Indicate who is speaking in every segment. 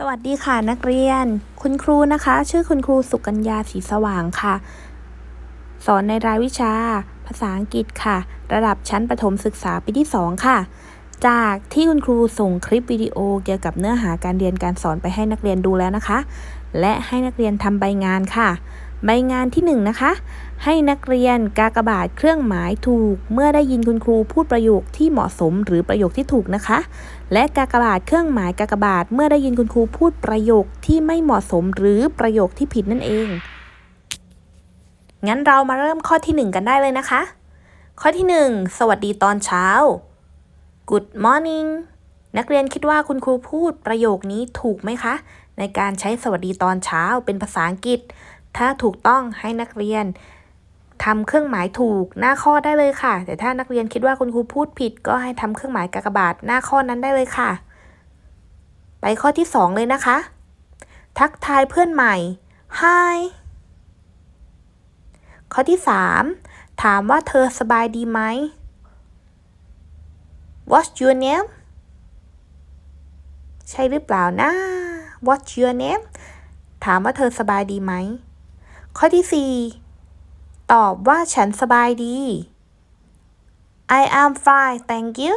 Speaker 1: สวัสดีค่ะนักเรียน คุณครูนะคะ ชื่อคุณครูสุกัญญาศรีสว่างค่ะ สอนในรายวิชา ภาษาอังกฤษค่ะ ระดับชั้นประถมศึกษาปีที่ 2 ค่ะ จากที่คุณครูส่งคลิปวิดีโอเกี่ยวกับเนื้อหาการเรียนการสอนไปให้นักเรียนดูแล้วนะคะ และให้นักเรียนทำใบงานค่ะ ใบงานที่1นะคะ ให้นักเรียนกากบาทเครื่องหมายถูก เมื่อได้ยินคุณครูพูดประโยคที่เหมาะสมหรือประโยคที่ถูกนะคะ และกากบาทเครื่องหมายกากบาทเมื่อได้ยินคุณครูพูดประโยคที่ไม่เหมาะสมหรือประโยคที่ผิดนั่นเอง งั้นเรามาเริ่มข้อที่ 1 กันได้เลยนะคะ ข้อที่ 1 สวัสดีตอนเช้า Good morning นักเรียนคิดว่าคุณครูพูดประโยคนี้ถูกไหมคะ ในการใช้สวัสดีตอนเช้าเป็นภาษาอังกฤษ ถ้าถูกต้องให้นักเรียนทำเครื่องหมายถูกหน้าข้อได้เลยค่ะ แต่ถ้านักเรียนคิดว่าคุณครูพูดผิด ก็ให้ทำเครื่องหมายกากบาทหน้าข้อนั้นได้เลยค่ะ ไปข้อที่ 2 เลยนะคะ ทักทายเพื่อนใหม่ Hi ข้อที่ 3 ถามว่าเธอสบายดีไหม What's your name ใช่หรือเปล่านะ What's your name ถามว่าเธอสบายดีไหม ข้อที่ 4 ตอบว่าฉันสบายดี I am fine thank you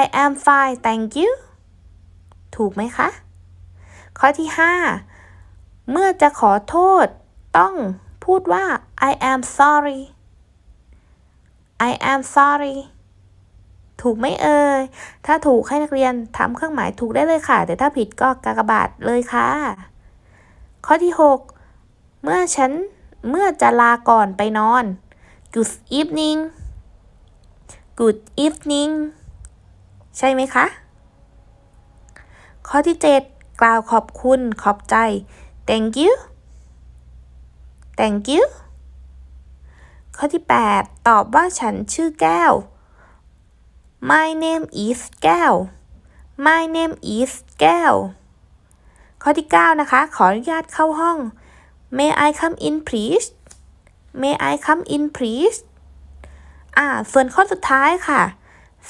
Speaker 1: I am fine thank you ถูกไหมคะ ข้อที่ 5 เมื่อจะขอโทษ ต้องพูดว่า I am sorry I am sorry ถูกไหมเอ่ย ถ้าถูกให้นักเรียนทำเครื่องหมายถูกได้เลยค่ะ แต่ถ้าผิดก็กากบาทเลยค่ะ ข้อที่ 6 เมื่อฉันเมื่อจะลาก่อนไปนอน Good evening Good evening ใช่ไหมคะ ข้อที่ 7 กล่าวขอบคุณขอบใจ thank you thank you ข้อที่ 8 ตอบว่าฉันชื่อแก้ว My name is แก้ว My name is แก้ว ข้อที่ 9 นะคะ ขออนุญาตเข้าห้อง May I come in please May I come in please อ่า ส่วนข้อสุดท้ายค่ะ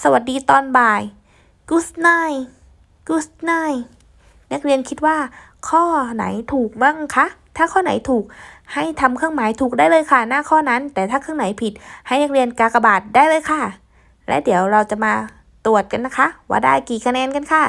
Speaker 1: สวัสดีตอนบ่าย Good night Good night นักเรียนคิดว่า ข้อไหนถูกบ้างคะ ถ้าข้อไหนถูกให้ทำเครื่องหมายถูกได้เลยค่ะ หน้าข้อนั้น แต่ถ้าเครื่องไหนผิด ให้นักเรียนกากบาทได้เลยค่ะ และเดี๋ยวเราจะมาตรวจกันนะคะ ว่าได้กี่คะแนนกันค่ะ